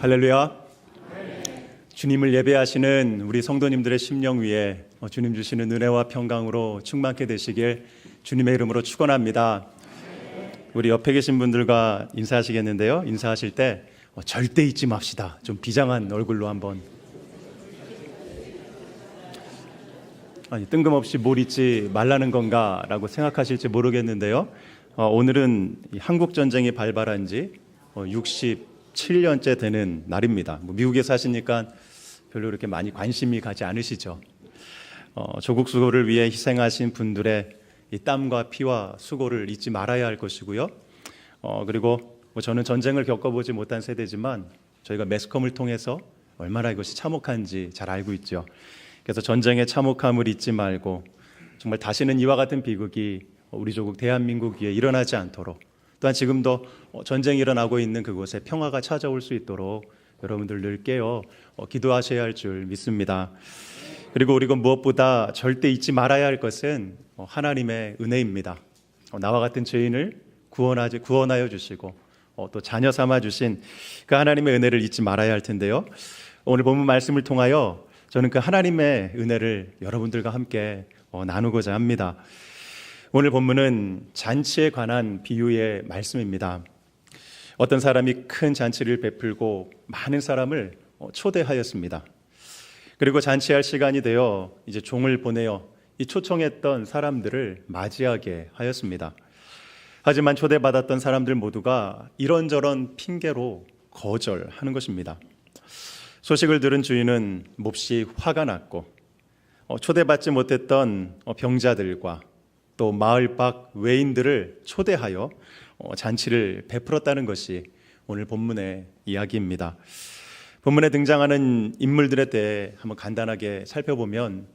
할렐루야. 주님을 예배하시는 우리 성도님들의 심령 위에 어, 주님 주시는 은혜와 평강으로 충만케 되시길 주님의 이름으로 축원합니다. 우리 옆에 계신 분들과 인사하시겠는데요. 인사하실 때 어, 절대 잊지 맙시다. 좀 비장한 얼굴로 한번. 아니 뜬금없이 뭘 잊지 말라는 건가라고 생각하실지 모르겠는데요. 어, 오늘은 한국 전쟁이 발발한 지 60. 7년째 되는 날입니다. 뭐 미국에 사시니까 별로 이렇게 많이 관심이 가지 않으시죠. 어, 조국 수고를 위해 희생하신 분들의 이 땀과 피와 수고를 잊지 말아야 할 것이고요. 어, 그리고 뭐 저는 전쟁을 겪어보지 못한 세대지만 저희가 매스컴을 통해서 얼마나 이것이 참혹한지 잘 알고 있죠. 그래서 전쟁의 참혹함을 잊지 말고 정말 다시는 이와 같은 비극이 우리 조국 대한민국 위에 일어나지 않도록 또한 지금도 전쟁이 일어나고 있는 그곳에 평화가 찾아올 수 있도록 여러분들 늘 깨어 어, 기도하셔야 할 줄 믿습니다. 그리고 우리가 무엇보다 절대 잊지 말아야 할 것은 어, 하나님의 은혜입니다. 어, 나와 같은 죄인을 구원하지 구원하여 주시고 어, 또 자녀 삼아 주신 그 하나님의 은혜를 잊지 말아야 할 텐데요. 오늘 본문 말씀을 통하여 저는 그 하나님의 은혜를 여러분들과 함께 어, 나누고자 합니다. 오늘 본문은 잔치에 관한 비유의 말씀입니다. 어떤 사람이 큰 잔치를 베풀고 많은 사람을 어, 초대하였습니다. 그리고 잔치할 시간이 되어 이제 종을 보내어 이 초청했던 사람들을 맞이하게 하였습니다. 하지만 초대받았던 사람들 모두가 이런저런 핑계로 거절하는 것입니다. 소식을 들은 주인은 몹시 화가 났고 어, 초대받지 못했던 어, 병자들과 또 마을 밖 외인들을 초대하여 어, 잔치를 베풀었다는 것이 오늘 본문의 이야기입니다. 본문에 등장하는 인물들에 대해 한번 간단하게 살펴보면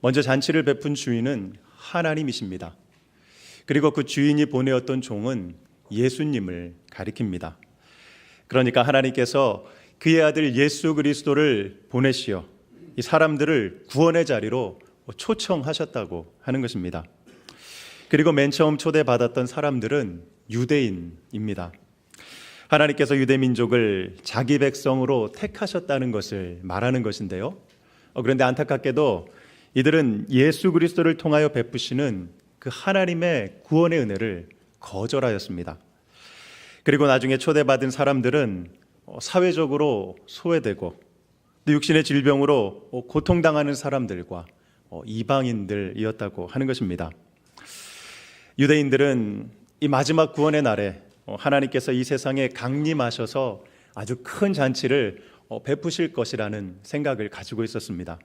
먼저 잔치를 베푼 주인은 하나님이십니다. 그리고 그 주인이 보내었던 종은 예수님을 가리킵니다. 그러니까 하나님께서 그의 아들 예수 그리스도를 보내시어 이 사람들을 구원의 자리로 초청하셨다고 하는 것입니다. 그리고 맨 처음 초대받았던 사람들은 유대인입니다. 하나님께서 유대 민족을 자기 백성으로 택하셨다는 것을 말하는 것인데요. 어, 그런데 안타깝게도 이들은 예수 그리스도를 통하여 베푸시는 그 하나님의 구원의 은혜를 거절하였습니다. 그리고 나중에 초대받은 사람들은 어, 사회적으로 소외되고 또 육신의 질병으로 어, 고통당하는 사람들과 이방인들이었다고 하는 것입니다. 유대인들은 이 마지막 구원의 날에 어, 하나님께서 이 세상에 강림하셔서 아주 큰 잔치를 어, 베푸실 것이라는 생각을 가지고 있었습니다.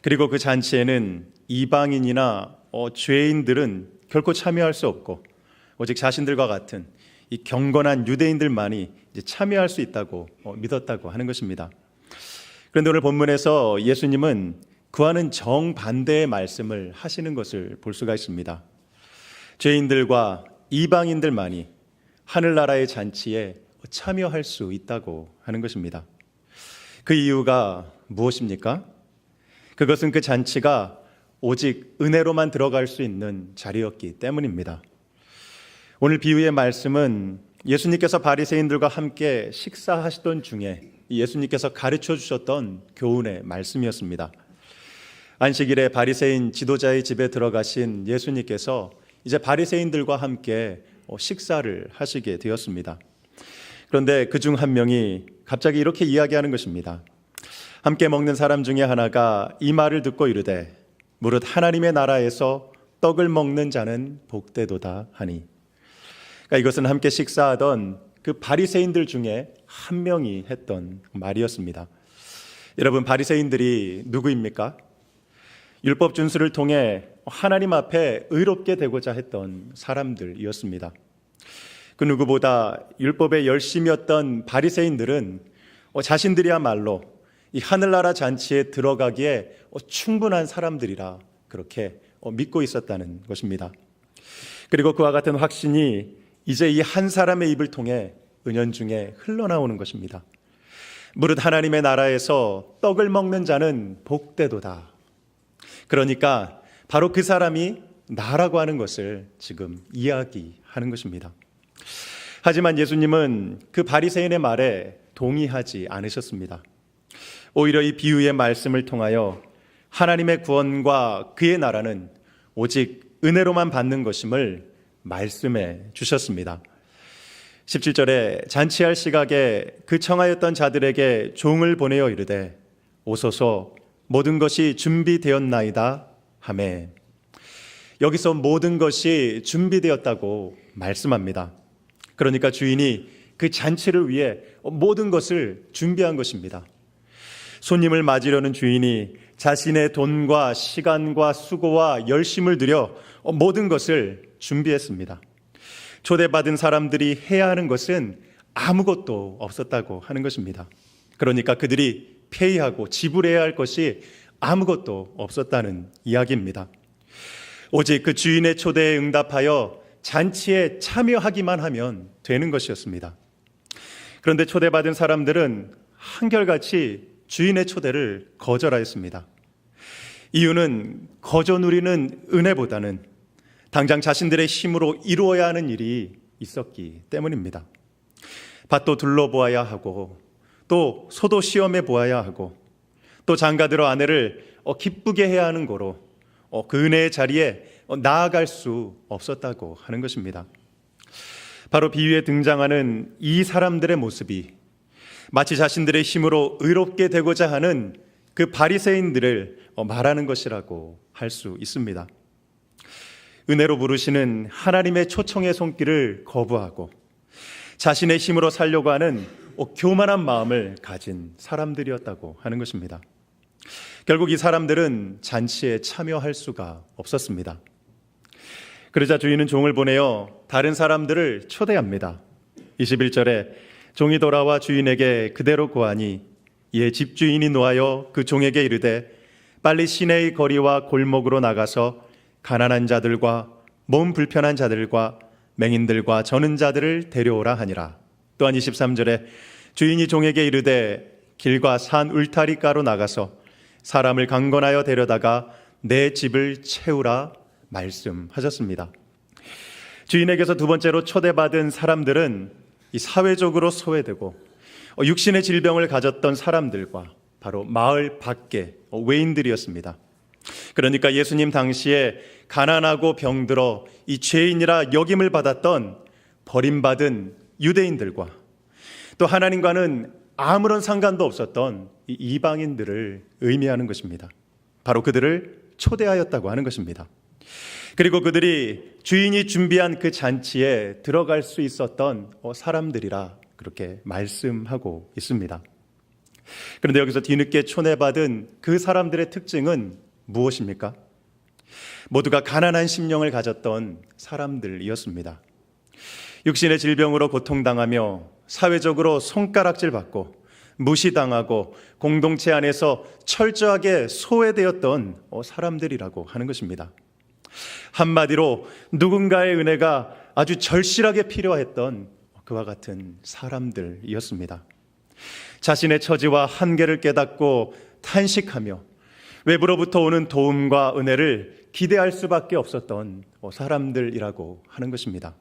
그리고 그 잔치에는 이방인이나 어, 죄인들은 결코 참여할 수 없고 오직 자신들과 같은 이 경건한 유대인들만이 참여할 수 있다고 믿었다고 하는 것입니다. 그런데 오늘 본문에서 예수님은 그와는 정반대의 말씀을 하시는 것을 볼 수가 있습니다. 죄인들과 이방인들만이 하늘나라의 잔치에 참여할 수 있다고 하는 것입니다. 그 이유가 무엇입니까? 그것은 그 잔치가 오직 은혜로만 들어갈 수 있는 자리였기 때문입니다. 오늘 비유의 말씀은 예수님께서 바리새인들과 함께 식사하시던 중에 예수님께서 가르쳐 주셨던 교훈의 말씀이었습니다. 안식일에 바리새인 지도자의 집에 들어가신 예수님께서 이제 바리새인들과 함께 어, 식사를 하시게 되었습니다. 그런데 그 중 한 명이 갑자기 이렇게 이야기하는 것입니다. 함께 먹는 사람 중에 하나가 이 말을 듣고 이르되 무릇 하나님의 나라에서 떡을 먹는 자는 복되도다 하니. 그러니까 이것은 함께 식사하던 그 바리새인들 중에 한 명이 했던 말이었습니다. 여러분 바리새인들이 누구입니까? 율법 준수를 통해 하나님 앞에 의롭게 되고자 했던 사람들이었습니다. 그 누구보다 율법에 열심이었던 바리새인들은 어, 자신들이야말로 이 하늘나라 잔치에 들어가기에 어, 충분한 사람들이라 그렇게 어, 믿고 있었다는 것입니다. 그리고 그와 같은 확신이 이제 이 한 사람의 입을 통해 은연중에 흘러나오는 것입니다. 무릇 하나님의 나라에서 떡을 먹는 자는 복되도다. 그러니까 바로 그 사람이 나라고 하는 것을 지금 이야기하는 것입니다. 하지만 예수님은 그 바리새인의 말에 동의하지 않으셨습니다. 오히려 이 비유의 말씀을 통하여 하나님의 구원과 그의 나라는 오직 은혜로만 받는 것임을 말씀해 주셨습니다. 17절에 잔치할 시각에 그 청하였던 자들에게 종을 보내어 이르되 오소서 모든 것이 준비되었나이다 하매 여기서 모든 것이 준비되었다고 말씀합니다. 그러니까 주인이 그 잔치를 위해 모든 것을 준비한 것입니다. 손님을 맞으려는 주인이 자신의 돈과 시간과 수고와 열심을 들여 모든 것을 준비했습니다. 초대받은 사람들이 해야 하는 것은 아무것도 없었다고 하는 것입니다. 그러니까 그들이 페이하고 지불해야 할 것이 아무것도 없었다는 이야기입니다. 오직 그 주인의 초대에 응답하여 잔치에 참여하기만 하면 되는 것이었습니다. 그런데 초대받은 사람들은 한결같이 주인의 초대를 거절하였습니다. 이유는 거저 누리는 은혜보다는 당장 자신들의 힘으로 이루어야 하는 일이 있었기 때문입니다. 밭도 둘러보아야 하고 또 소도 시험해 보아야 하고 또 장가들어 아내를 어, 기쁘게 해야 하는 거로 어, 그 은혜의 자리에 어, 나아갈 수 없었다고 하는 것입니다. 바로 비유에 등장하는 이 사람들의 모습이 마치 자신들의 힘으로 의롭게 되고자 하는 그 바리새인들을 말하는 것이라고 할 수 있습니다. 은혜로 부르시는 하나님의 초청의 손길을 거부하고 자신의 힘으로 살려고 하는 교만한 마음을 가진 사람들이었다고 하는 것입니다. 결국 이 사람들은 잔치에 참여할 수가 없었습니다. 그러자 주인은 종을 보내어 다른 사람들을 초대합니다. 21절에 종이 돌아와 주인에게 그대로 고하니 이에 집주인이 노하여 그 종에게 이르되 빨리 시내의 거리와 골목으로 나가서 가난한 자들과 몸 불편한 자들과 맹인들과 저는 자들을 데려오라 하니라. 또한 23절에 주인이 종에게 이르되 길과 산 울타리가로 나가서 사람을 강건하여 데려다가 내 집을 채우라 말씀하셨습니다. 주인에게서 두 번째로 초대받은 사람들은 이 사회적으로 소외되고 어, 육신의 질병을 가졌던 사람들과 바로 마을 밖의 외인들이었습니다. 그러니까 예수님 당시에 가난하고 병들어 이 죄인이라 역임을 받았던 버림받은 유대인들과 또 하나님과는 아무런 상관도 없었던 이 이방인들을 의미하는 것입니다. 바로 그들을 초대하였다고 하는 것입니다. 그리고 그들이 주인이 준비한 그 잔치에 들어갈 수 있었던 어, 사람들이라 그렇게 말씀하고 있습니다. 그런데 여기서 뒤늦게 초대받은 그 사람들의 특징은 무엇입니까? 모두가 가난한 심령을 가졌던 사람들이었습니다. 육신의 질병으로 고통당하며 사회적으로 손가락질 받고 무시당하고 공동체 안에서 철저하게 소외되었던 어, 사람들이라고 하는 것입니다. 한마디로 누군가의 은혜가 아주 절실하게 필요했던 그와 같은 사람들이었습니다. 자신의 처지와 한계를 깨닫고 탄식하며 외부로부터 오는 도움과 은혜를 기대할 수밖에 없었던 어, 사람들이라고 하는 것입니다.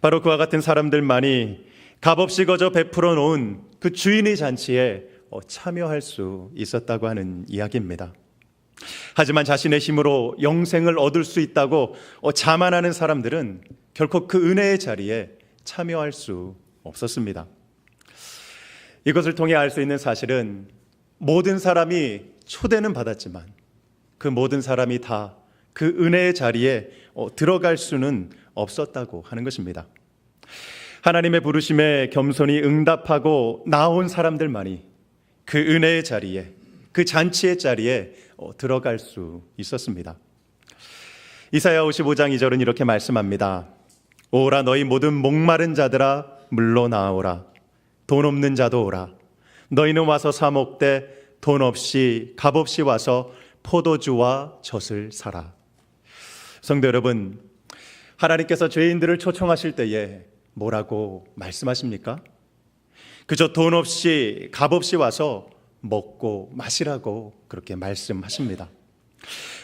바로 그와 같은 사람들만이 값없이 거저 베풀어 놓은 그 주인의 잔치에 어, 참여할 수 있었다고 하는 이야기입니다. 하지만 자신의 힘으로 영생을 얻을 수 있다고 어, 자만하는 사람들은 결코 그 은혜의 자리에 참여할 수 없었습니다. 이것을 통해 알 수 있는 사실은 모든 사람이 초대는 받았지만 그 모든 사람이 다 그 은혜의 자리에 어, 들어갈 수는 없었다고 하는 것입니다. 하나님의 부르심에 겸손히 응답하고 나온 사람들만이 그 은혜의 자리에 그 잔치의 자리에 어, 들어갈 수 있었습니다. 이사야 55장 2절은 이렇게 말씀합니다. 오라 너희 모든 목마른 자들아 물러나오라 돈 없는 자도 오라 너희는 와서 사 먹되 돈 없이 값 없이 와서 포도주와 젖을 사라. 성도 여러분, 하나님께서 죄인들을 초청하실 때에 뭐라고 말씀하십니까? 그저 돈 없이 값 없이 와서 먹고 마시라고 그렇게 말씀하십니다.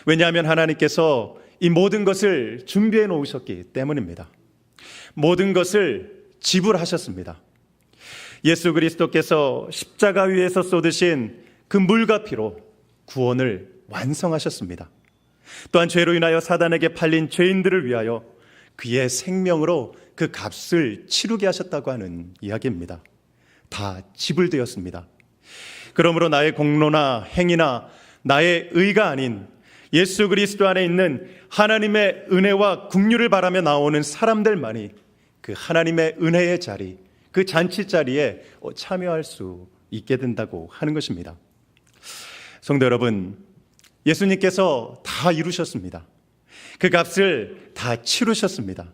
왜냐하면 하나님께서 이 모든 것을 준비해 놓으셨기 때문입니다. 모든 것을 지불하셨습니다. 예수 그리스도께서 십자가 위에서 쏟으신 그 물과 피로 구원을 완성하셨습니다. 또한 죄로 인하여 사단에게 팔린 죄인들을 위하여 그의 생명으로 그 값을 치르게 하셨다고 하는 이야기입니다. 다 지불되었습니다. 그러므로 나의 공로나 행위나 나의 의가 아닌 예수 그리스도 안에 있는 하나님의 은혜와 국류를 바라며 나오는 사람들만이 그 하나님의 은혜의 자리, 그 잔치 자리에 참여할 수 있게 된다고 하는 것입니다. 성도 여러분, 예수님께서 다 이루셨습니다. 그 값을 다 치르셨습니다.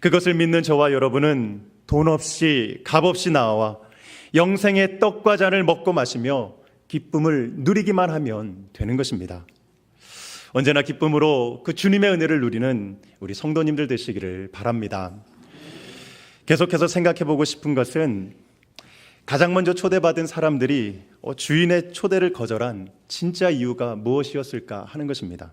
그것을 믿는 저와 여러분은 돈 없이 값 없이 나와 영생의 떡과 잔을 먹고 마시며 기쁨을 누리기만 하면 되는 것입니다. 언제나 기쁨으로 그 주님의 은혜를 누리는 우리 성도님들 되시기를 바랍니다. 계속해서 생각해 보고 싶은 것은 가장 먼저 초대받은 사람들이 어, 주인의 초대를 거절한 진짜 이유가 무엇이었을까 하는 것입니다.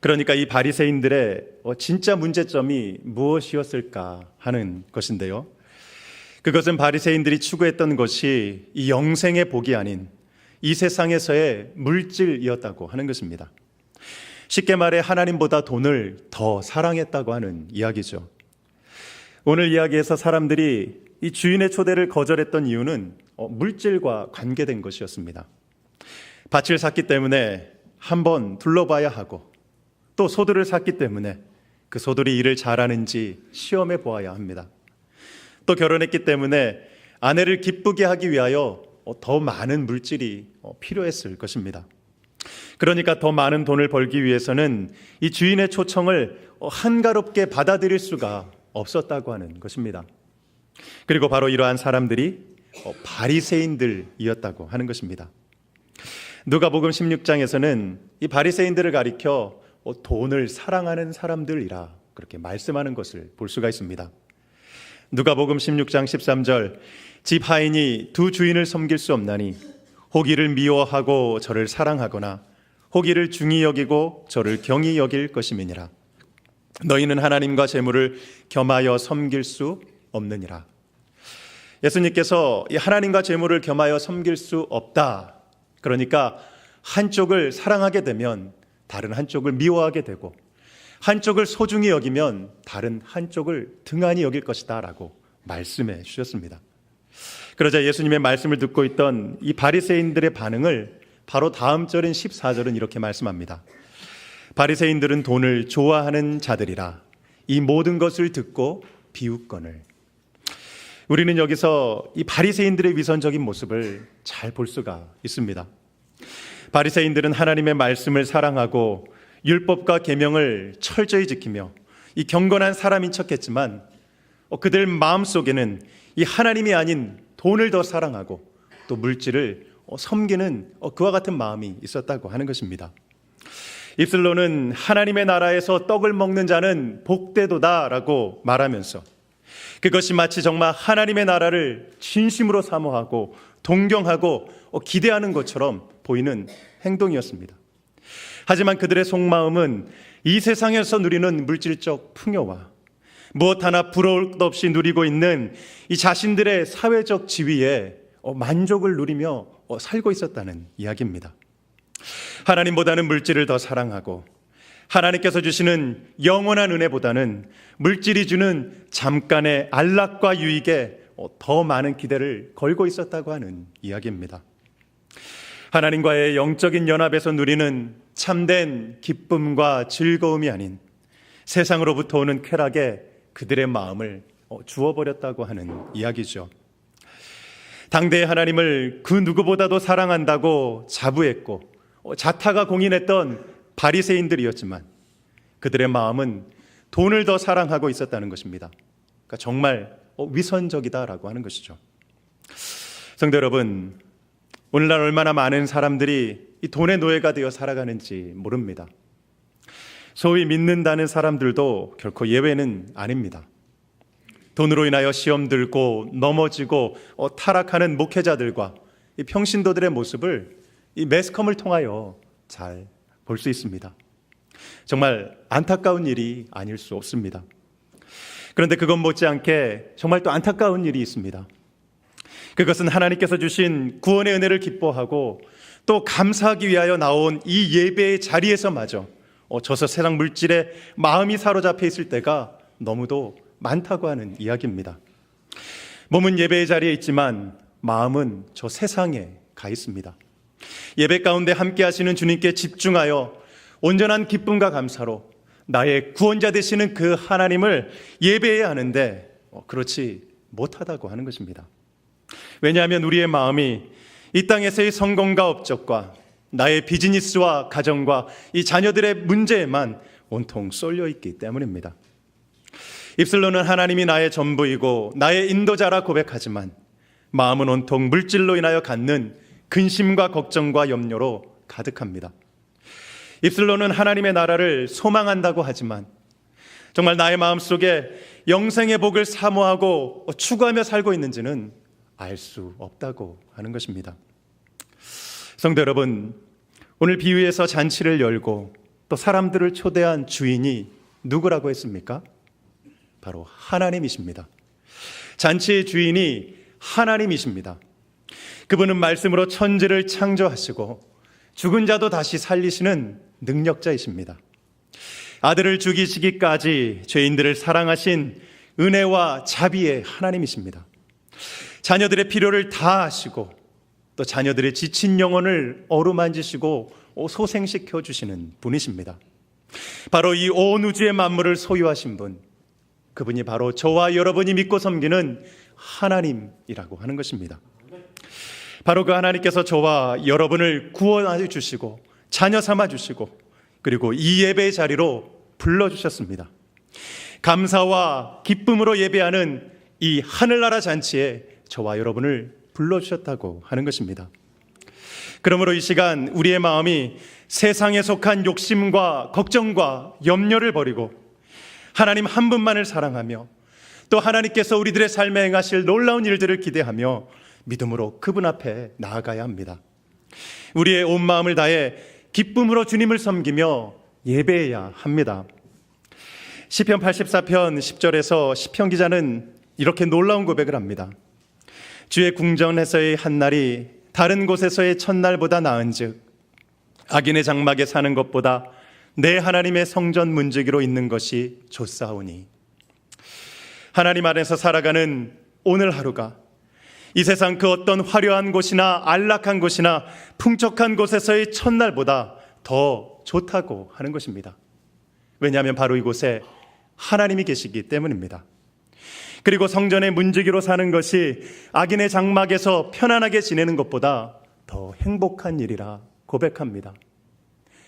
그러니까 이 바리새인들의 어, 진짜 문제점이 무엇이었을까 하는 것인데요. 그것은 바리새인들이 추구했던 것이 이 영생의 복이 아닌 이 세상에서의 물질이었다고 하는 것입니다. 쉽게 말해 하나님보다 돈을 더 사랑했다고 하는 이야기죠. 오늘 이야기에서 사람들이 이 주인의 초대를 거절했던 이유는 어, 물질과 관계된 것이었습니다. 밭을 샀기 때문에 한번 둘러봐야 하고 또 소들을 샀기 때문에 그 소들이 일을 잘하는지 시험해 보아야 합니다. 또 결혼했기 때문에 아내를 기쁘게 하기 위하여 어, 더 많은 물질이 어, 필요했을 것입니다. 그러니까 더 많은 돈을 벌기 위해서는 이 주인의 초청을 한가롭게 받아들일 수가 없었다고 하는 것입니다. 그리고 바로 이러한 사람들이 바리새인들이었다고 하는 것입니다. 누가복음 16장에서는 이 바리새인들을 가리켜 돈을 사랑하는 사람들이라 그렇게 말씀하는 것을 볼 수가 있습니다. 누가복음 16장 13절 집 하인이 두 주인을 섬길 수 없나니 호기를 미워하고 저를 사랑하거나 호기를 중히 여기고 저를 경히 여길 것임이니라. 너희는 하나님과 재물을 겸하여 섬길 수 없느니라. 예수님께서 이 하나님과 재물을 겸하여 섬길 수 없다. 그러니까 한쪽을 사랑하게 되면 다른 한쪽을 미워하게 되고 한쪽을 소중히 여기면 다른 한쪽을 등한히 여길 것이다라고 말씀해 주셨습니다. 그러자 예수님의 말씀을 듣고 있던 이 바리새인들의 반응을 바로 다음 절인 14절은 이렇게 말씀합니다. 바리새인들은 돈을 좋아하는 자들이라 이 모든 것을 듣고 비웃건을 우리는 여기서 이 바리새인들의 위선적인 모습을 잘 볼 수가 있습니다. 바리새인들은 하나님의 말씀을 사랑하고 율법과 계명을 철저히 지키며 이 경건한 사람인 척했지만 어, 그들 마음 속에는 이 하나님이 아닌 돈을 더 사랑하고 또 물질을 어, 섬기는 어, 그와 같은 마음이 있었다고 하는 것입니다. 입술로는 하나님의 나라에서 떡을 먹는 자는 복되도다라고 말하면서 그것이 마치 정말 하나님의 나라를 진심으로 사모하고 동경하고 기대하는 것처럼 보이는 행동이었습니다. 하지만 그들의 속마음은 이 세상에서 누리는 물질적 풍요와 무엇 하나 부러울 것 없이 누리고 있는 이 자신들의 사회적 지위에 만족을 누리며 살고 있었다는 이야기입니다. 하나님보다는 물질을 더 사랑하고 하나님께서 주시는 영원한 은혜보다는 물질이 주는 잠깐의 안락과 유익에 더 많은 기대를 걸고 있었다고 하는 이야기입니다. 하나님과의 영적인 연합에서 누리는 참된 기쁨과 즐거움이 아닌 세상으로부터 오는 쾌락에 그들의 마음을 주어버렸다고 하는 이야기죠. 당대의 하나님을 그 누구보다도 사랑한다고 자부했고 자타가 공인했던 바리새인들이었지만 그들의 마음은 돈을 더 사랑하고 있었다는 것입니다. 그러니까 정말 위선적이다라고 하는 것이죠. 성도 여러분, 오늘날 얼마나 많은 사람들이 이 돈의 노예가 되어 살아가는지 모릅니다. 소위 믿는다는 사람들도 결코 예외는 아닙니다. 돈으로 인하여 시험 들고 넘어지고 어, 타락하는 목회자들과 이 평신도들의 모습을 이 매스컴을 통하여 잘 볼 수 있습니다. 정말 안타까운 일이 아닐 수 없습니다. 그런데 그것 못지않게 정말 또 안타까운 일이 있습니다. 그것은 하나님께서 주신 구원의 은혜를 기뻐하고 또 감사하기 위하여 나온 이 예배의 자리에서마저 어, 저서 세상 물질에 마음이 사로잡혀 있을 때가 너무도 많다고 하는 이야기입니다. 몸은 예배의 자리에 있지만 마음은 저 세상에 가 있습니다. 예배 가운데 함께 하시는 주님께 집중하여 온전한 기쁨과 감사로 나의 구원자 되시는 그 하나님을 예배해야 하는데 어, 그렇지 못하다고 하는 것입니다. 왜냐하면 우리의 마음이 이 땅에서의 성공과 업적과 나의 비즈니스와 가정과 이 자녀들의 문제에만 온통 쏠려 있기 때문입니다. 입술로는 하나님이 나의 전부이고 나의 인도자라 고백하지만 마음은 온통 물질로 인하여 갖는 근심과 걱정과 염려로 가득합니다. 입술로는 하나님의 나라를 소망한다고 하지만 정말 나의 마음 속에 영생의 복을 사모하고 추구하며 살고 있는지는 알 수 없다고 하는 것입니다. 성도 여러분, 오늘 비유에서 잔치를 열고 또 사람들을 초대한 주인이 누구라고 했습니까? 바로 하나님이십니다. 잔치의 주인이 하나님이십니다. 그분은 말씀으로 천지를 창조하시고 죽은 자도 다시 살리시는 능력자이십니다. 아들을 죽이시기까지 죄인들을 사랑하신 은혜와 자비의 하나님이십니다. 자녀들의 필요를 다 하시고 또 자녀들의 지친 영혼을 어루만지시고 소생시켜 주시는 분이십니다. 바로 이 온 우주의 만물을 소유하신 분, 그분이 바로 저와 여러분이 믿고 섬기는 하나님이라고 하는 것입니다. 바로 그 하나님께서 저와 여러분을 구원하여 주시고 자녀 삼아 주시고 그리고 이 예배의 자리로 불러 주셨습니다. 감사와 기쁨으로 예배하는 이 하늘나라 잔치에 저와 여러분을 불러 주셨다고 하는 것입니다. 그러므로 이 시간 우리의 마음이 세상에 속한 욕심과 걱정과 염려를 버리고 하나님 한 분만을 사랑하며 또 하나님께서 우리들의 삶에 행하실 놀라운 일들을 기대하며 믿음으로 그분 앞에 나아가야 합니다. 우리의 온 마음을 다해 기쁨으로 주님을 섬기며 예배해야 합니다. 시편 84편 10절에서 시편 기자는 이렇게 놀라운 고백을 합니다. 주의 궁전에서의 한 날이 다른 곳에서의 첫날보다 나은즉 악인의 장막에 사는 것보다 내 하나님의 성전 문지기로 있는 것이 좋사오니 하나님 안에서 살아가는 오늘 하루가 이 세상 그 어떤 화려한 곳이나 안락한 곳이나 풍족한 곳에서의 첫날보다 더 좋다고 하는 것입니다. 왜냐하면 바로 이곳에 하나님이 계시기 때문입니다. 그리고 성전의 문지기로 사는 것이 악인의 장막에서 편안하게 지내는 것보다 더 행복한 일이라 고백합니다.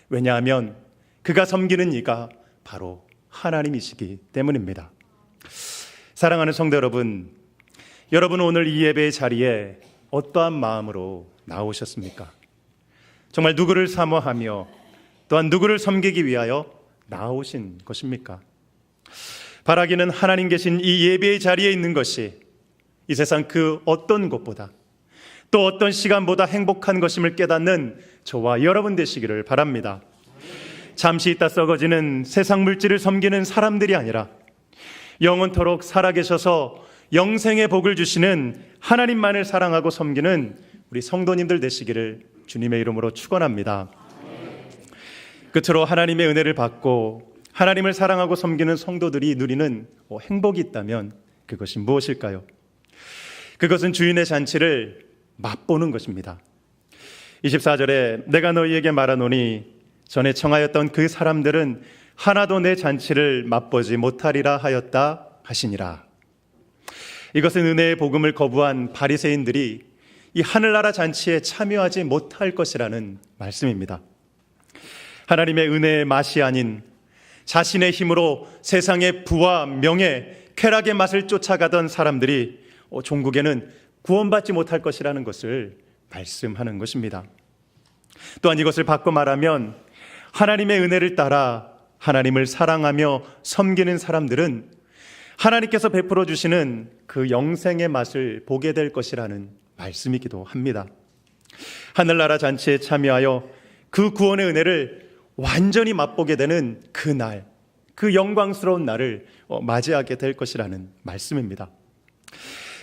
왜냐하면 그가 섬기는 이가 바로 하나님이시기 때문입니다. 사랑하는 성도 여러분, 여러분은 오늘 이 예배의 자리에 어떠한 마음으로 나오셨습니까? 정말 누구를 사모하며 또한 누구를 섬기기 위하여 나오신 것입니까? 바라기는 하나님 계신 이 예배의 자리에 있는 것이 이 세상 그 어떤 곳보다 또 어떤 시간보다 행복한 것임을 깨닫는 저와 여러분 되시기를 바랍니다. 잠시 있다 썩어지는 세상 물질을 섬기는 사람들이 아니라 영원토록 살아계셔서 영생의 복을 주시는 하나님만을 사랑하고 섬기는 우리 성도님들 되시기를 주님의 이름으로 축원합니다. 끝으로 하나님의 은혜를 받고 하나님을 사랑하고 섬기는 성도들이 누리는 뭐 행복이 있다면 그것이 무엇일까요? 그것은 주인의 잔치를 맛보는 것입니다. 24절에 내가 너희에게 말하노니 전에 청하였던 그 사람들은 하나도 내 잔치를 맛보지 못하리라 하였다 하시니라. 이것은 은혜의 복음을 거부한 바리새인들이 이 하늘나라 잔치에 참여하지 못할 것이라는 말씀입니다. 하나님의 은혜의 맛이 아닌 자신의 힘으로 세상의 부와 명예, 쾌락의 맛을 쫓아가던 사람들이 어, 종국에는 구원받지 못할 것이라는 것을 말씀하는 것입니다. 또한 이것을 바꿔 말하면 하나님의 은혜를 따라 하나님을 사랑하며 섬기는 사람들은 하나님께서 베풀어 주시는 그 영생의 맛을 보게 될 것이라는 말씀이기도 합니다. 하늘나라 잔치에 참여하여 그 구원의 은혜를 완전히 맛보게 되는 그 날, 그 영광스러운 날을 어, 맞이하게 될 것이라는 말씀입니다.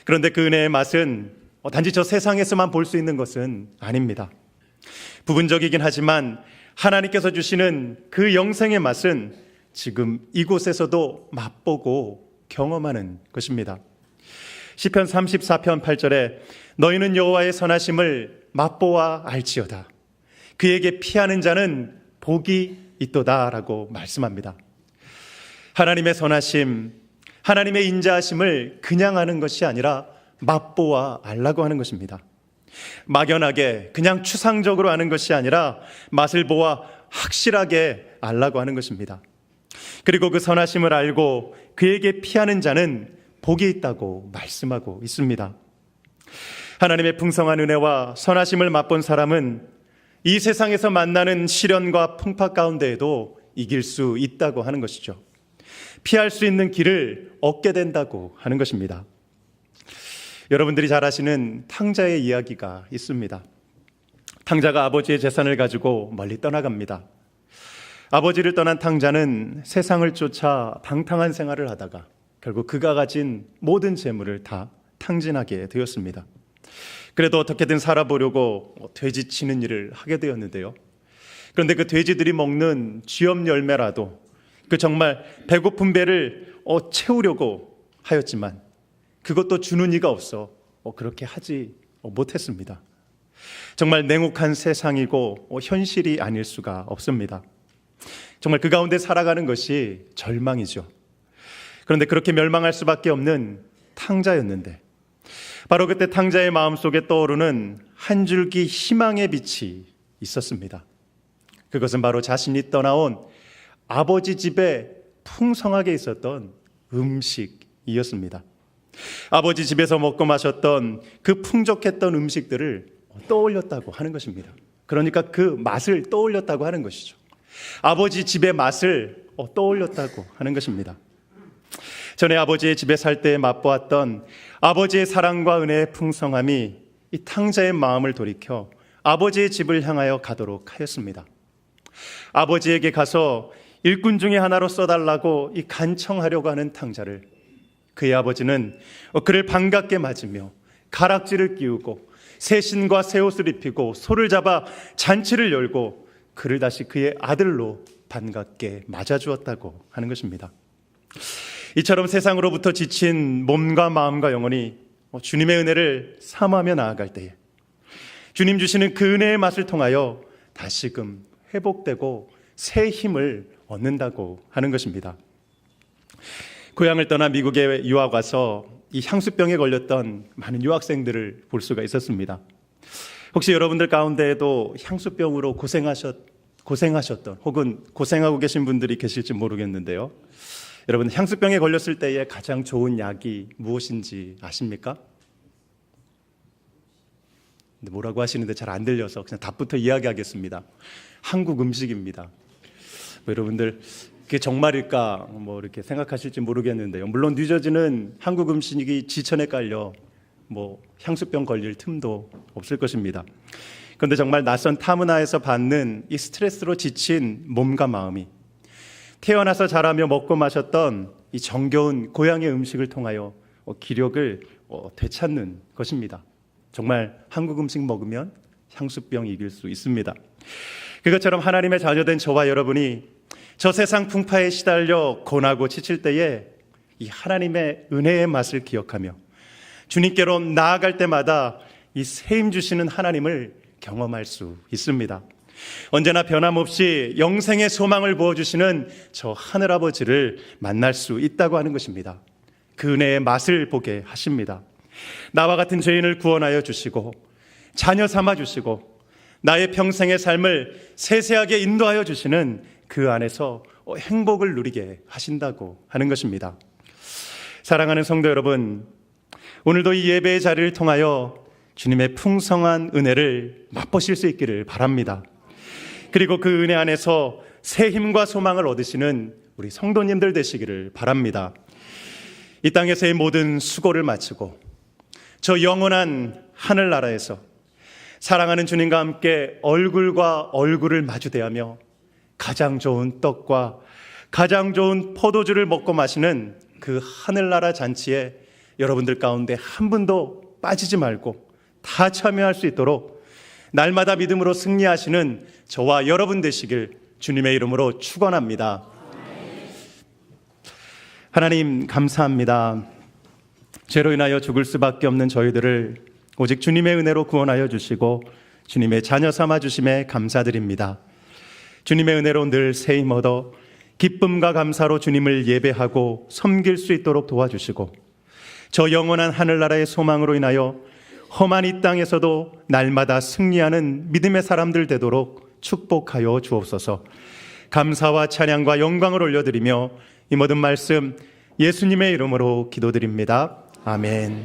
그런데 그 은혜의 맛은 어, 단지 저 세상에서만 볼 수 있는 것은 아닙니다. 부분적이긴 하지만 하나님께서 주시는 그 영생의 맛은 지금 이곳에서도 맛보고 경험하는 것입니다. 시편 34편 8절에 너희는 여호와의 선하심을 맛보아 알지어다. 그에게 피하는 자는 복이 있도다라고 말씀합니다. 하나님의 선하심, 하나님의 인자하심을 그냥 하는 것이 아니라 맛보아 알라고 하는 것입니다. 막연하게 그냥 추상적으로 아는 것이 아니라 맛을 보아 확실하게 알라고 하는 것입니다. 그리고 그 선하심을 알고 그에게 피하는 자는 복이 있다고 말씀하고 있습니다. 하나님의 풍성한 은혜와 선하심을 맛본 사람은 이 세상에서 만나는 시련과 풍파 가운데에도 이길 수 있다고 하는 것이죠. 피할 수 있는 길을 얻게 된다고 하는 것입니다. 여러분들이 잘 아시는 탕자의 이야기가 있습니다. 탕자가 아버지의 재산을 가지고 멀리 떠나갑니다. 아버지를 떠난 탕자는 세상을 쫓아 방탕한 생활을 하다가 결국 그가 가진 모든 재물을 다 탕진하게 되었습니다. 그래도 어떻게든 살아보려고 돼지 치는 일을 하게 되었는데요. 그런데 그 돼지들이 먹는 쥐염 열매라도 그 정말 배고픈 배를 어, 채우려고 하였지만 그것도 주는 이가 없어 어, 그렇게 하지 어, 못했습니다. 정말 냉혹한 세상이고 어, 현실이 아닐 수가 없습니다. 정말 그 가운데 살아가는 것이 절망이죠. 그런데 그렇게 멸망할 수밖에 없는 탕자였는데 바로 그때 탕자의 마음속에 떠오르는 한 줄기 희망의 빛이 있었습니다. 그것은 바로 자신이 떠나온 아버지 집에 풍성하게 있었던 음식이었습니다. 아버지 집에서 먹고 마셨던 그 풍족했던 음식들을 떠올렸다고 하는 것입니다. 그러니까 그 맛을 떠올렸다고 하는 것이죠. 아버지 집의 맛을 떠올렸다고 하는 것입니다. 전에 아버지의 집에 살 때 맛보았던 아버지의 사랑과 은혜의 풍성함이 이 탕자의 마음을 돌이켜 아버지의 집을 향하여 가도록 하였습니다. 아버지에게 가서 일꾼 중에 하나로 써달라고 이 간청하려고 하는 탕자를 그의 아버지는 그를 반갑게 맞으며 가락지를 끼우고 새 신과 새 옷을 입히고 소를 잡아 잔치를 열고 그를 다시 그의 아들로 반갑게 맞아주었다고 하는 것입니다. 이처럼 세상으로부터 지친 몸과 마음과 영혼이 주님의 은혜를 사모하며 나아갈 때에 주님 주시는 그 은혜의 맛을 통하여 다시금 회복되고 새 힘을 얻는다고 하는 것입니다. 고향을 떠나 미국에 유학 와서 이 향수병에 걸렸던 많은 유학생들을 볼 수가 있었습니다. 혹시 여러분들 가운데에도 향수병으로 고생하셨 고생하셨던 혹은 고생하고 계신 분들이 계실지 모르겠는데요. 여러분 향수병에 걸렸을 때의 가장 좋은 약이 무엇인지 아십니까? 근데 뭐라고 하시는데 잘 안 들려서 그냥 답부터 이야기하겠습니다. 한국 음식입니다. 뭐 여러분들 그게 정말일까 뭐 이렇게 생각하실지 모르겠는데요. 물론 뉴저지는 한국 음식이 지천에 깔려 뭐 향수병 걸릴 틈도 없을 것입니다. 그런데 정말 낯선 타문화에서 받는 이 스트레스로 지친 몸과 마음이 태어나서 자라며 먹고 마셨던 이 정겨운 고향의 음식을 통하여 어, 기력을 어, 되찾는 것입니다. 정말 한국 음식 먹으면 향수병 이길 수 있습니다. 그것처럼 하나님의 자녀된 저와 여러분이 저 세상 풍파에 시달려 고나고 지칠 때에 이 하나님의 은혜의 맛을 기억하며 주님께로 나아갈 때마다 이 세임 주시는 하나님을 경험할 수 있습니다. 언제나 변함없이 영생의 소망을 부어주시는 저 하늘아버지를 만날 수 있다고 하는 것입니다. 그 은혜의 맛을 보게 하십니다. 나와 같은 죄인을 구원하여 주시고 자녀 삼아 주시고 나의 평생의 삶을 세세하게 인도하여 주시는 그 안에서 행복을 누리게 하신다고 하는 것입니다. 사랑하는 성도 여러분, 오늘도 이 예배의 자리를 통하여 주님의 풍성한 은혜를 맛보실 수 있기를 바랍니다. 그리고 그 은혜 안에서 새 힘과 소망을 얻으시는 우리 성도님들 되시기를 바랍니다. 이 땅에서의 모든 수고를 마치고 저 영원한 하늘나라에서 사랑하는 주님과 함께 얼굴과 얼굴을 마주대하며 가장 좋은 떡과 가장 좋은 포도주를 먹고 마시는 그 하늘나라 잔치에 여러분들 가운데 한 분도 빠지지 말고 다 참여할 수 있도록 날마다 믿음으로 승리하시는 저와 여러분 되시길 주님의 이름으로 축원합니다. 하나님 감사합니다. 죄로 인하여 죽을 수밖에 없는 저희들을 오직 주님의 은혜로 구원하여 주시고 주님의 자녀 삼아 주심에 감사드립니다. 주님의 은혜로 늘 세임 얻어 기쁨과 감사로 주님을 예배하고 섬길 수 있도록 도와주시고 저 영원한 하늘나라의 소망으로 인하여 험한 이 땅에서도 날마다 승리하는 믿음의 사람들 되도록 축복하여 주옵소서. 감사와 찬양과 영광을 올려드리며 이 모든 말씀 예수님의 이름으로 기도드립니다. 아멘.